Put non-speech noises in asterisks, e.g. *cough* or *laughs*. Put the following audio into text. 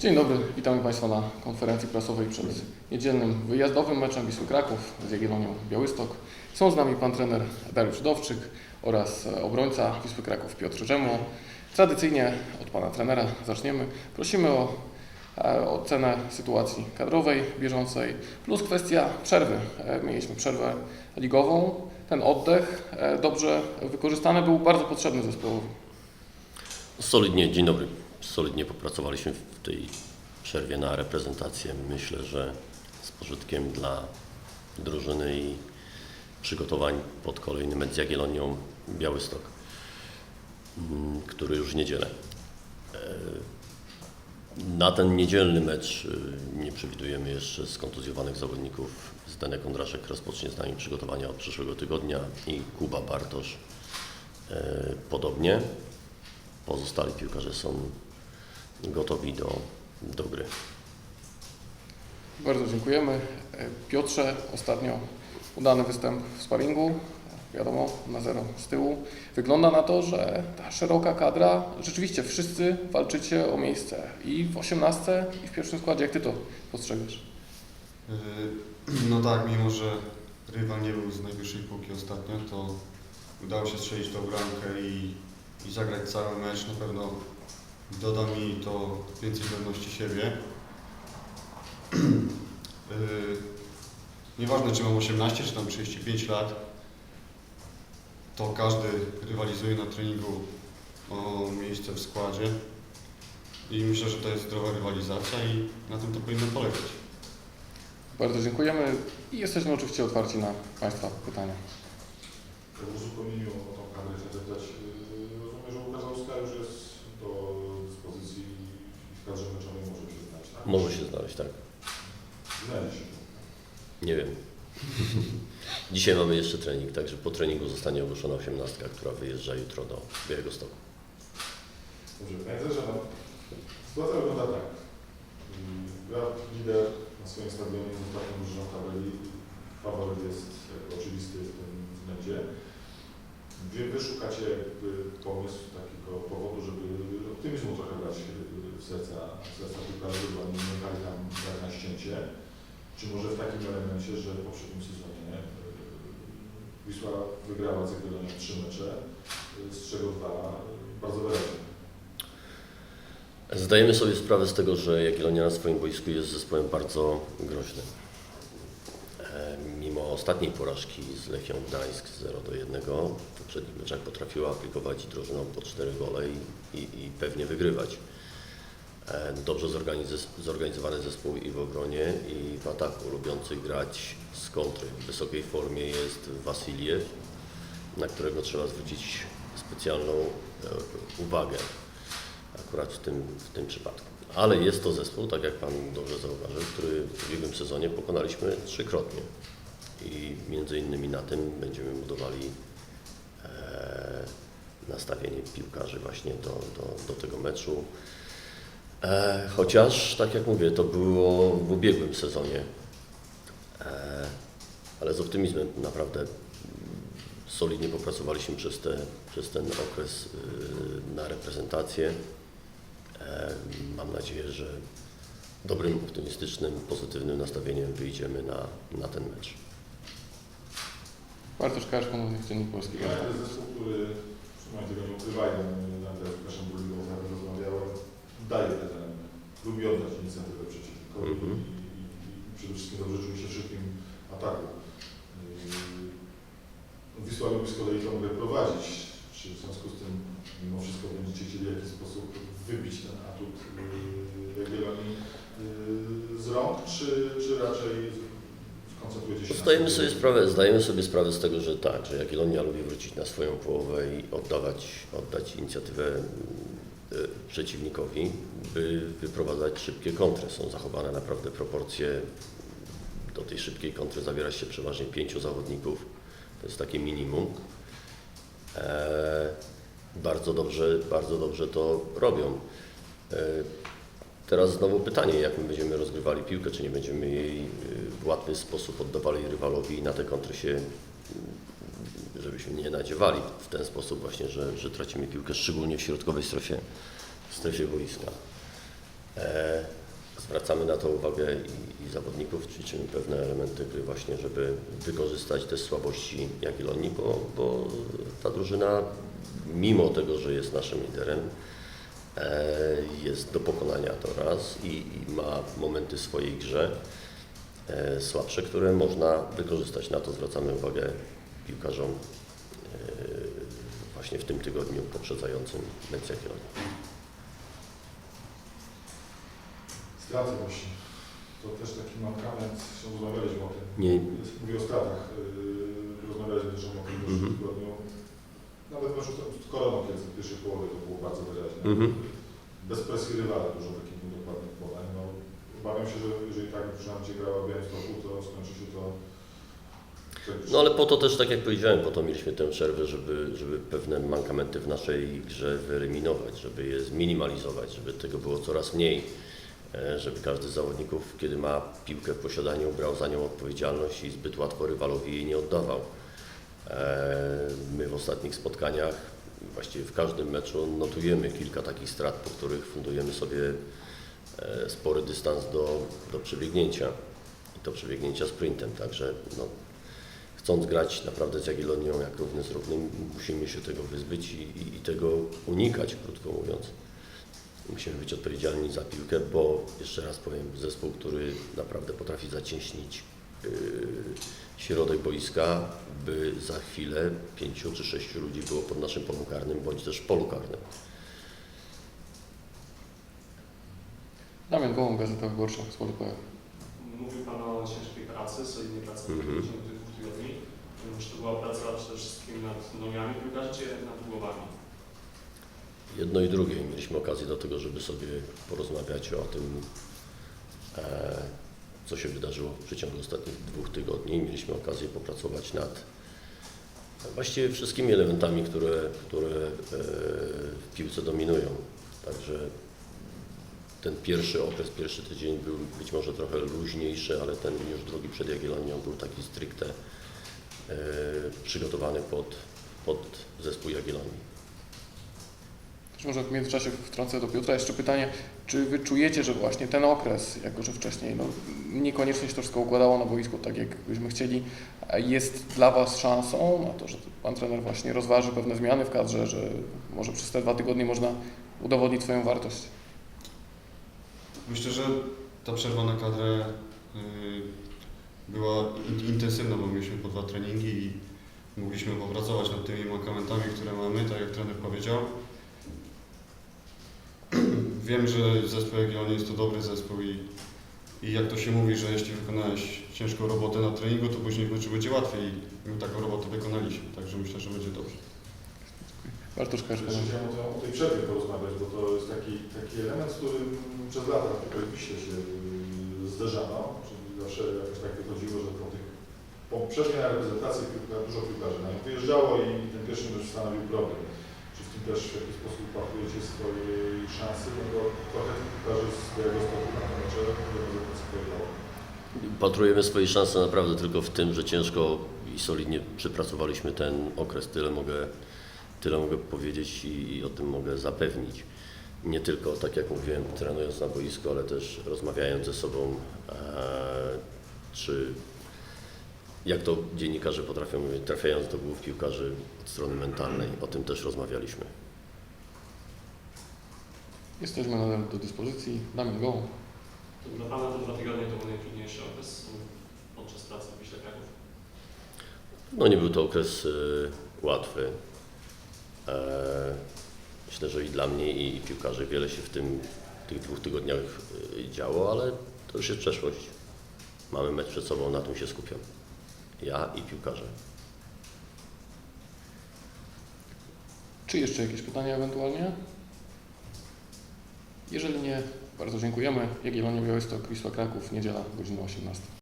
Dzień dobry, witamy Państwa na konferencji prasowej przed niedzielnym wyjazdowym meczem Wisły Kraków z Jagiellonią Białystok. Są z nami pan trener Dariusz Dowczyk oraz e, obrońca Wisły Kraków Piotr Rzemło. Tradycyjnie od pana trenera zaczniemy. Prosimy o e, ocenę sytuacji kadrowej bieżącej plus kwestia przerwy. E, Mieliśmy przerwę ligową. Ten oddech dobrze wykorzystany był bardzo potrzebny zespołowi. Solidnie, dzień dobry. Solidnie popracowaliśmy w tej przerwie na reprezentację. Myślę, że z pożytkiem dla drużyny i przygotowań pod kolejny mecz z Jagiellonią Białystok, mm, który już w niedzielę. E, Na ten niedzielny mecz y, nie przewidujemy jeszcze skontuzjowanych zawodników. Zdenek Kondraszek rozpocznie z nami przygotowania od przyszłego tygodnia i Kuba Bartosz e, podobnie. Pozostali piłkarze są gotowi do, do gry. Bardzo dziękujemy. Piotrze, ostatnio udany występ w sparingu. Wiadomo, na zero z tyłu. Wygląda na to, że ta szeroka kadra, rzeczywiście wszyscy walczycie o miejsce i w 18 i w pierwszym składzie. Jak Ty to postrzegasz? Yy, No tak, mimo że rywal nie był z najwyższej półki ostatnio, to udało się strzelić tą bramkę i, i zagrać cały mecz. Na pewno doda mi to więcej pewności siebie. Yy, *clears throat* Nieważne czy mam 18 czy tam 35 lat, to każdy rywalizuje na treningu o miejsce w składzie. I myślę, że to jest zdrowa rywalizacja i na tym to powinno polegać. Bardzo dziękujemy i jesteśmy oczywiście otwarci na Państwa pytania. W uzupełnieniu o tą chcę zapytać, yy, rozumiem, że Łukasz Załuska już jest do dyspozycji i w kadrze meczowej może się znać, tak? Może się znaleźć, tak? Nie wiem. *laughs* Dzisiaj mamy jeszcze trening, także po treningu zostanie ogłoszona osiemnastka, która wyjeżdża jutro do Białegostoku. Dobrze, panie no, sytuacja wygląda tak. Gra lider na swoim stadionie z ostatnią drużyną tabeli. Faworyt jest jakby oczywisty w tym względzie. Wy, wy szukacie jakby pomysłu, takiego powodu, żeby optymizmu trochę brać yy, w serca, w serca piłkarzy, bo oni nie jechali tam na ścięcie. Czy może w takim elemencie, że w poprzednim sezonie yy, Wisła wygrała z Jagiellonią trzy mecze, yy, z czego dwa yy, bardzo wyraźnie. Zdajemy sobie sprawę z tego, że Jagiellonia na swoim boisku jest zespołem bardzo groźnym. E, Mimo ostatniej porażki z Lechią Gdańsk 0 do 1, w poprzednich meczach potrafiła aplikować drużyną po 4 gole i, i, i pewnie wygrywać. E, Dobrze zorganiz- zorganizowany zespół i w obronie, i w ataku, lubiący grać z kontry. W wysokiej formie jest Wasiliew, na którego trzeba zwrócić specjalną e, uwagę akurat w tym, w tym przypadku. Ale jest to zespół, tak jak Pan dobrze zauważył, który w ubiegłym sezonie pokonaliśmy trzykrotnie. I między innymi na tym będziemy budowali e, nastawienie piłkarzy właśnie do, do, do tego meczu. E, chociaż, tak jak mówię, to było w ubiegłym sezonie. E, ale z optymizmem naprawdę mm, solidnie popracowaliśmy przez, te, przez ten okres y, na reprezentację. E, Mam nadzieję, że dobrym, optymistycznym, pozytywnym nastawieniem wyjdziemy na, na ten mecz. Bartosz Kasz, ponownie w Dziennik Polski. Ja zespół, który, trzymaj tego nie ukrywajmy, na daje te tereny, lubi oddać inicjatywę przeciwnikowi Mhm. i, i, przede wszystkim dobrze czuje się szybkim ataku. Yy, Wisła lubi z kolei tą grę prowadzić. Czy w związku z tym mimo wszystko będziecie chcieli w jakiś sposób wybić ten atut yy, Jagiellonii yy, z rąk, czy, czy raczej Zdajemy na sobie sprawę, zdajemy sobie sprawę z tego, że tak, że Jagiellonia lubi wrócić na swoją połowę i oddawać, oddać inicjatywę przeciwnikowi, by wyprowadzać szybkie kontry. Są zachowane naprawdę proporcje. Do tej szybkiej kontry zabiera się przeważnie pięciu zawodników. To jest takie minimum. E, bardzo dobrze, bardzo dobrze to robią. E, Teraz znowu pytanie, jak my będziemy rozgrywali piłkę, czy nie będziemy jej y, w łatwy sposób oddawali rywalowi i na te kontry się, y, żebyśmy nie nadziewali w ten sposób właśnie, że, że tracimy piłkę, szczególnie w środkowej strefie, strefie boiska. E, Zwracamy na to uwagę i, i zawodników, ćwiczymy pewne elementy gry właśnie, żeby wykorzystać te słabości Jagiellonii, bo, bo ta drużyna, mimo tego, że jest naszym liderem, e, jest do pokonania to raz i, i ma momenty w swojej grze e, słabsze, które można wykorzystać. Na to zwracamy uwagę piłkarzom e, właśnie w tym tygodniu poprzedzającym mecz Jagiellonii. Straty właśnie. To też taki mankament, rozmawialiśmy o tym. Nie, Mówię o stratach. Yy, rozmawialiśmy też o tym w Mhm. zeszłym tygodniu. Nawet meczu z Koroną Kielce w pierwszej połowie to było bardzo wyraźne. Mhm. Bez presji rywala dużo takich dokładnych podań. No, obawiam się, że jeżeli tak drużyna będzie grała w Białymstoku, to skończy się to... No ale po to też, tak jak powiedziałem, po to mieliśmy tę przerwę, żeby, żeby pewne mankamenty w naszej grze wyeliminować, żeby je zminimalizować, żeby tego było coraz mniej, e, żeby każdy z zawodników, kiedy ma piłkę w posiadaniu, brał za nią odpowiedzialność i zbyt łatwo rywalowi jej nie oddawał. E, My w ostatnich spotkaniach, właściwie w każdym meczu notujemy kilka takich strat, po których fundujemy sobie e, spory dystans do, do przebiegnięcia i to przebiegnięcia sprintem, także no, chcąc grać naprawdę z Jagiellonią jak równy z równym, musimy się tego wyzbyć i, i, i tego unikać, krótko mówiąc. Musimy być odpowiedzialni za piłkę, bo jeszcze raz powiem, zespół, który naprawdę potrafi zacieśnić yy, środek boiska, by za chwilę pięciu czy sześciu ludzi było pod naszym polem karnym, bądź też w polu karnym. Damian Gołąb, Gazeta Wyborcza, Sport.pl. Mówił Pan o ciężkiej pracy, solidnej pracy w Mhm. ciągu tych dwóch tygodni. Czy to była praca przede wszystkim nad nogami piłkarzy, czy nad głowami? Jedno i drugie. Mieliśmy okazję do tego, żeby sobie porozmawiać o tym, e, co się wydarzyło w przeciągu ostatnich dwóch tygodni. Mieliśmy okazję popracować nad właściwie wszystkimi elementami, które, które e, w piłce dominują. Także ten pierwszy okres, pierwszy tydzień był być może trochę luźniejszy, ale ten już drugi przed Jagiellonią był taki stricte przygotowany pod, pod zespół Jagiellonii. Może w międzyczasie wtrącę do Piotra jeszcze pytanie, czy wy czujecie, że właśnie ten okres, jako że wcześniej no, niekoniecznie się to wszystko układało na boisku tak, jak byśmy chcieli, a jest dla Was szansą na to, że Pan trener właśnie rozważy pewne zmiany w kadrze, że może przez te dwa tygodnie można udowodnić swoją wartość? Myślę, że ta przerwa na kadrę y, była in- intensywna, bo mieliśmy po dwa treningi i mogliśmy popracować nad tymi mankamentami, które mamy, tak jak trener powiedział. *clears throat* Wiem, że zespół Jagiellonii jest to dobry zespół i, i jak to się mówi, że jeśli wykonałeś ciężką robotę na treningu, to później w meczu będzie łatwiej i my taką robotę wykonaliśmy, także myślę, że będzie dobrze. Bartosz. Jeszcze chciałem o, tej- przerwie porozmawiać, bo to jest taki, taki element, z którym przez lata Wiśle się yy, zderzano, czyli zawsze jakoś tak wychodziło, że po tych po przerwie na reprezentację piłka, dużo piłkarzy na nią wyjeżdżało i ten pierwszy mecz stanowił problem. Czy w tym też w jakiś sposób upatrujecie swojej szansy, no bo trochę piłkarzy z Białegostoku na tym mecze reprezentacji pojechało. Patrujemy swoje szanse naprawdę tylko w tym, że ciężko i solidnie przepracowaliśmy ten okres. Tyle mogę, tyle mogę powiedzieć i, i o tym mogę zapewnić. Nie tylko, tak jak mówiłem, trenując na boisku, ale też rozmawiając ze sobą, e, czy jak to dziennikarze potrafią mówić, trafiając do głów piłkarzy od strony mentalnej. O tym też rozmawialiśmy. Jesteśmy nadal do dyspozycji. Damian Gołąb. Dla Pana te dwa tygodnie to był najtrudniejszy okres podczas pracy w Wiśle Kraków. No nie był to okres y, łatwy. E, myślę, że i dla mnie, i, piłkarzy wiele się w tym w tych dwóch tygodniach y, działo, ale to już jest przeszłość. Mamy mecz przed sobą, na tym się skupiam. Ja i piłkarze. Czy jeszcze jakieś pytania ewentualnie? Jeżeli nie, bardzo dziękujemy. Jagiellonia Białystok, Wisła Kraków, niedziela, godzina 18.